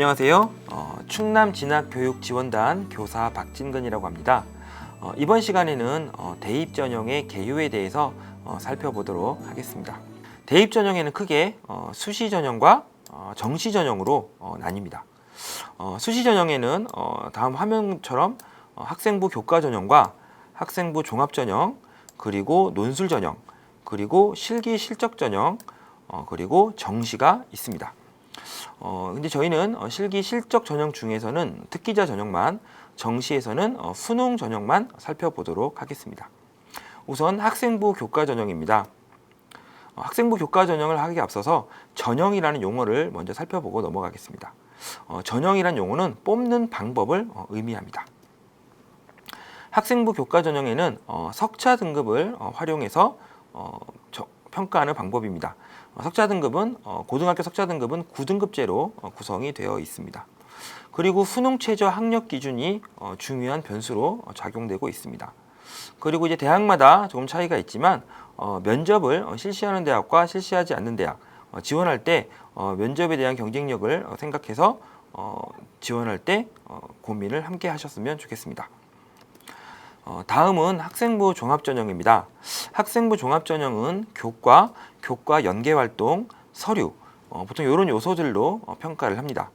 안녕하세요. 어, 충남 진학 교육 지원단 교사 박진근이라고 합니다. 어, 이번 시간에는 어, 대입 전형의 개요에 대해서 어, 살펴보도록 하겠습니다. 대입 전형에는 크게 어, 수시 전형과 어, 정시 전형으로 어, 나뉩니다. 어, 수시 전형에는 어, 다음 화면처럼 어, 학생부 교과 전형과 학생부 종합 전형 그리고 논술 전형 그리고 실기 실적 전형 어, 그리고 정시가 있습니다. 어, 근데 저희는 어, 실기 실적 전형 중에서는 특기자 전형만, 정시에서는 어, 수능 전형만 살펴보도록 하겠습니다. 우선 학생부 교과 전형입니다. 어, 학생부 교과 전형을 하기 앞서서 전형이라는 용어를 먼저 살펴보고 넘어가겠습니다. 어, 전형이라는 용어는 뽑는 방법을 어, 의미합니다. 학생부 교과 전형에는 어, 석차 등급을 어, 활용해서 어, 저- 평가하는 방법입니다. 어, 석차 등급은 어, 고등학교 석차 등급은 9등급제로 어, 구성이 되어 있습니다. 그리고 수능 최저 학력 기준이 어, 중요한 변수로 어, 작용되고 있습니다. 그리고 이제 대학마다 조금 차이가 있지만 어, 면접을 어, 실시하는 대학과 실시하지 않는 대학 어, 지원할 때 어, 면접에 대한 경쟁력을 어, 생각해서 어, 지원할 때 어, 고민을 함께 하셨으면 좋겠습니다. 어, 다음은 학생부 종합전형입니다. 학생부 종합전형은 교과, 교과 연계활동, 서류, 어, 보통 이런 요소들로 어, 평가를 합니다.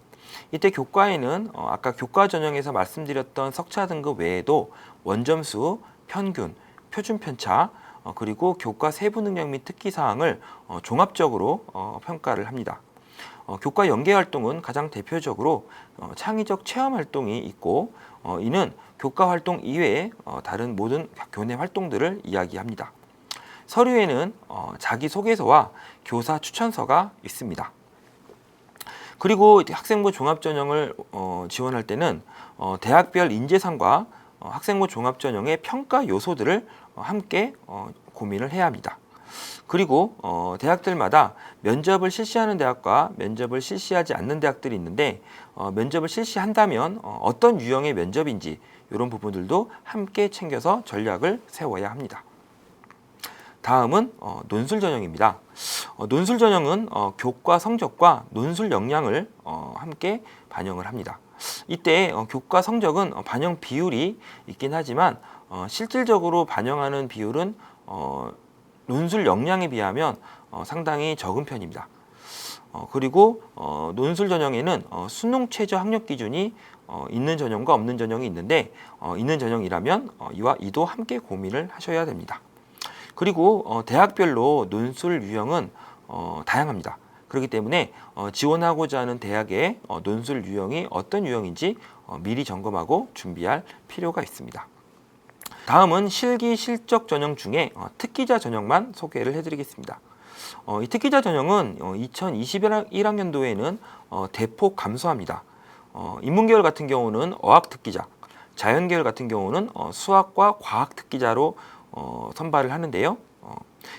이때 교과에는 어, 아까 교과 전형에서 말씀드렸던 석차 등급 외에도 원점수, 평균, 표준 편차, 어, 그리고 교과 세부 능력 및 특기 사항을 어, 종합적으로 어, 평가를 합니다. 어, 교과 연계 활동은 가장 대표적으로 어, 창의적 체험 활동이 있고 어, 이는 교과 활동 이외에 어, 다른 모든 교내 활동들을 이야기합니다. 서류에는 어, 자기소개서와 교사 추천서가 있습니다. 그리고 학생부 종합전형을 어, 지원할 때는 어, 대학별 인재상과 어, 학생부 종합전형의 평가 요소들을 어, 함께 어, 고민을 해야 합니다. 그리고 어, 대학들마다 면접을 실시하는 대학과 면접을 실시하지 않는 대학들이 있는데 어, 면접을 실시한다면 어, 어떤 유형의 면접인지 이런 부분들도 함께 챙겨서 전략을 세워야 합니다. 다음은 어, 논술 전형입니다. 어, 논술 전형은 어, 교과 성적과 논술 역량을 어, 함께 반영을 합니다. 이때 어, 교과 성적은 어, 반영 비율이 있긴 하지만 어, 실질적으로 반영하는 비율은 어, 논술 역량에 비하면 어, 상당히 적은 편입니다. 어, 그리고 어, 논술 전형에는 어, 수능 최저 학력 기준이 어, 있는 전형과 없는 전형이 있는데 어, 있는 전형이라면 어, 이와 이도 함께 고민을 하셔야 됩니다. 그리고 어, 대학별로 논술 유형은 어, 다양합니다. 그렇기 때문에 어, 지원하고자 하는 대학의 어, 논술 유형이 어떤 유형인지 어, 미리 점검하고 준비할 필요가 있습니다. 다음은 실기 실적 전형 중에 어, 특기자 전형만 소개를 해드리겠습니다. 어, 이 특기자 전형은 어, 2021학년도에는 어, 대폭 감소합니다. 어, 인문계열 같은 경우는 어학 특기자, 자연계열 같은 경우는 어, 수학과 과학 특기자로 어, 선발을 하는데요. 어,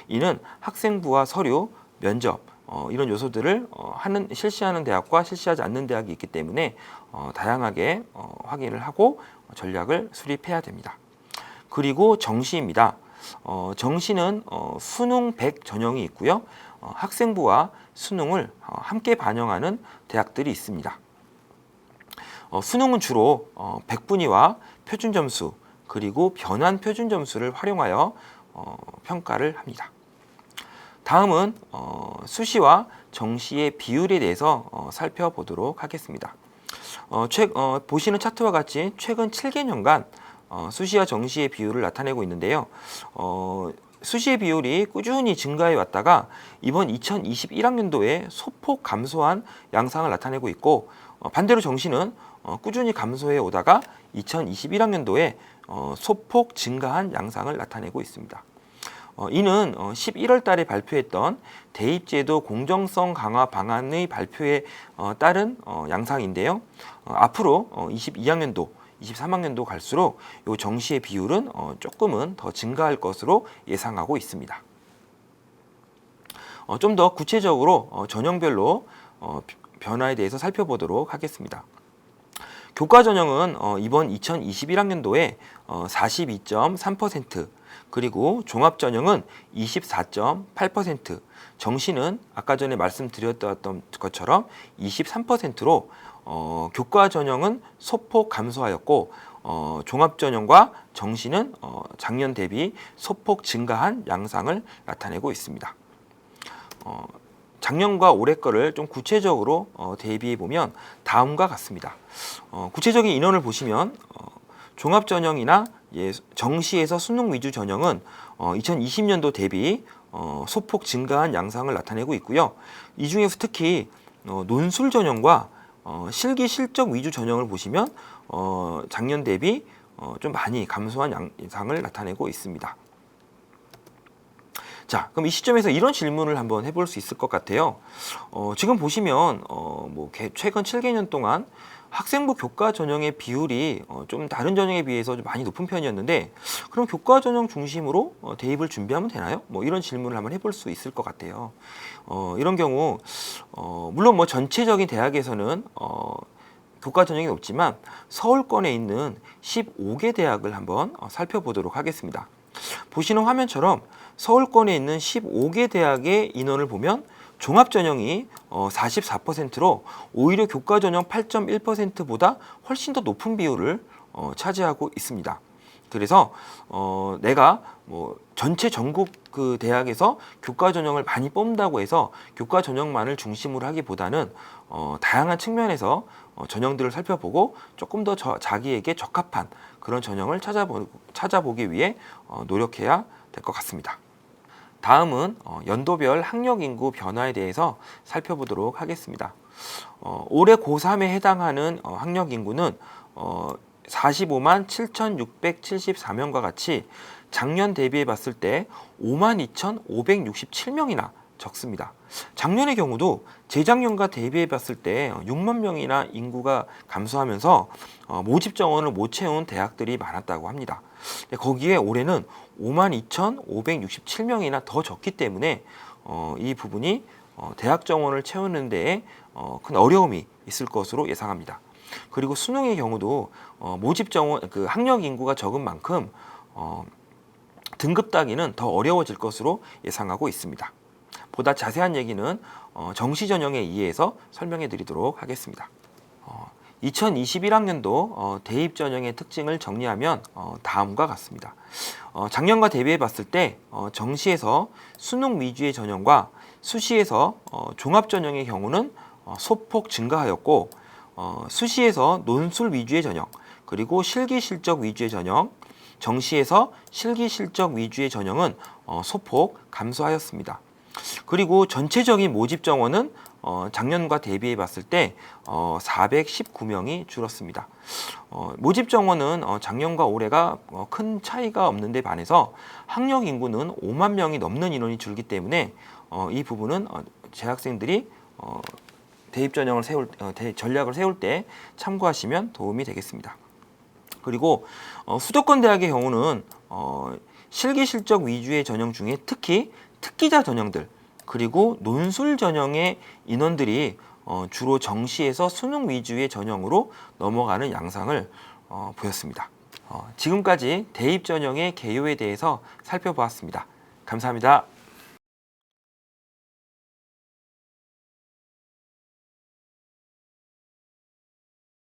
이는 학생부와 서류, 면접 어, 이런 요소들을 어, 하는 실시하는 대학과 실시하지 않는 대학이 있기 때문에 어, 다양하게 어, 확인을 하고 전략을 수립해야 됩니다. 그리고 정시입니다. 어, 정시는 어, 수능 100 전형이 있고요. 어, 학생부와 수능을 어, 함께 반영하는 대학들이 있습니다. 어, 수능은 주로 어, 백분위와 표준 점수 그리고 변환 표준 점수를 활용하여 어, 평가를 합니다. 다음은 어, 수시와 정시의 비율에 대해서 어, 살펴보도록 하겠습니다. 어, 최, 어, 보시는 차트와 같이 최근 7개년간 어, 수시와 정시의 비율을 나타내고 있는데요. 어, 수시의 비율이 꾸준히 증가해 왔다가 이번 2021학년도에 소폭 감소한 양상을 나타내고 있고 어, 반대로 정시는 어, 꾸준히 감소해 오다가 2021학년도에 어, 소폭 증가한 양상을 나타내고 있습니다. 어, 이는 어, 11월 달에 발표했던 대입제도 공정성 강화 방안의 발표에 어, 따른 어, 양상인데요. 어, 앞으로 어, 22학년도, 23학년도 갈수록 이 정시의 비율은 어, 조금은 더 증가할 것으로 예상하고 있습니다. 어, 좀 더 구체적으로 어, 전형별로 어, 변화에 대해서 살펴보도록 하겠습니다. 교과 전형은 어, 이번 2021학년도에 어, 42.3% 그리고 종합 전형은 24.8%, 정시는 아까 전에 말씀드렸던 것처럼 23%로 어, 교과 전형은 소폭 감소하였고 어, 종합 전형과 정시는 어, 작년 대비 소폭 증가한 양상을 나타내고 있습니다. 어, 작년과 올해 거를 좀 구체적으로 어, 대비해 보면 다음과 같습니다. 어, 구체적인 인원을 보시면 어, 종합 전형이나 예, 정시에서 수능 위주 전형은 어, 2020년도 대비 어, 소폭 증가한 양상을 나타내고 있고요. 이 중에서 특히 어, 논술 전형과 어, 실기 실적 위주 전형을 보시면 어, 작년 대비 어, 좀 많이 감소한 양상을 나타내고 있습니다. 자, 그럼 이 시점에서 이런 질문을 한번 해볼 수 있을 것 같아요. 어, 지금 보시면 어, 뭐 개- 최근 7개년 동안 학생부 교과 전형의 비율이 어, 좀 다른 전형에 비해서 좀 많이 높은 편이었는데 그럼 교과 전형 중심으로 어, 대입을 준비하면 되나요? 뭐 이런 질문을 한번 해볼 수 있을 것 같아요. 어, 이런 경우 어, 물론 뭐 전체적인 대학에서는 어, 교과 전형이 높지만 서울권에 있는 15개 대학을 한번 어, 살펴보도록 하겠습니다. 보시는 화면처럼 서울권에 있는 15개 대학의 인원을 보면 종합 전형이 어, 44%로 오히려 교과 전형 8.1%보다 훨씬 더 높은 비율을 어, 차지하고 있습니다. 그래서 어, 내가 뭐 전체 전국 그 대학에서 교과 전형을 많이 뽑는다고 해서 교과 전형만을 중심으로 하기보다는 어, 다양한 측면에서 어, 전형들을 살펴보고 조금 더 저, 자기에게 적합한 그런 전형을 찾아보, 찾아보기 위해 어, 노력해야 될 것 같습니다. 다음은 어, 연도별 학력 인구 변화에 대해서 살펴보도록 하겠습니다. 어, 올해 고3에 해당하는 어, 학력 인구는 어, 45만 7,674명과 같이 작년 대비해 봤을 때 5만 2,567명이나 적습니다. 작년의 경우도 재작년과 대비해 봤을 때 6만 명이나 인구가 감소하면서 어, 모집 정원을 못 채운 대학들이 많았다고 합니다. 근데 거기에 올해는 5만 2,567명이나 더 적기 때문에 어, 이 부분이 어, 대학 정원을 채우는 데에 어, 큰 어려움이 있을 것으로 예상합니다. 그리고 수능의 경우도 어, 모집 정원 그 학력 인구가 적은 만큼 어, 등급 따기는 더 어려워질 것으로 예상하고 있습니다. 보다 자세한 얘기는 어, 정시 전형에 의해서 설명해 드리도록 하겠습니다. 어, 2021학년도 어, 대입 전형의 특징을 정리하면 어, 다음과 같습니다. 어, 작년과 대비해 봤을 때 어, 정시에서 수능 위주의 전형과 수시에서 어, 종합 전형의 경우는 어, 소폭 증가하였고 어, 수시에서 논술 위주의 전형 그리고 실기 실적 위주의 전형 정시에서 실기 실적 위주의 전형은 어, 소폭 감소하였습니다. 그리고 전체적인 모집 정원은 어, 작년과 대비해 봤을 때 어, 419명이 줄었습니다. 어, 모집 정원은 어, 작년과 올해가 어, 큰 차이가 없는데 반해서 학력 인구는 5만 명이 넘는 인원이 줄기 때문에 어, 이 부분은 어, 재학생들이 어, 대입 전형을 세울 어, 대, 전략을 세울 때 참고하시면 도움이 되겠습니다. 그리고 어, 수도권 대학의 경우는 어, 실기 실적 위주의 전형 중에 특히 특기자 전형들 그리고 논술 전형의 인원들이 어, 주로 정시에서 수능 위주의 전형으로 넘어가는 양상을 어, 보였습니다. 어, 지금까지 대입 전형의 개요에 대해서 살펴보았습니다. 감사합니다.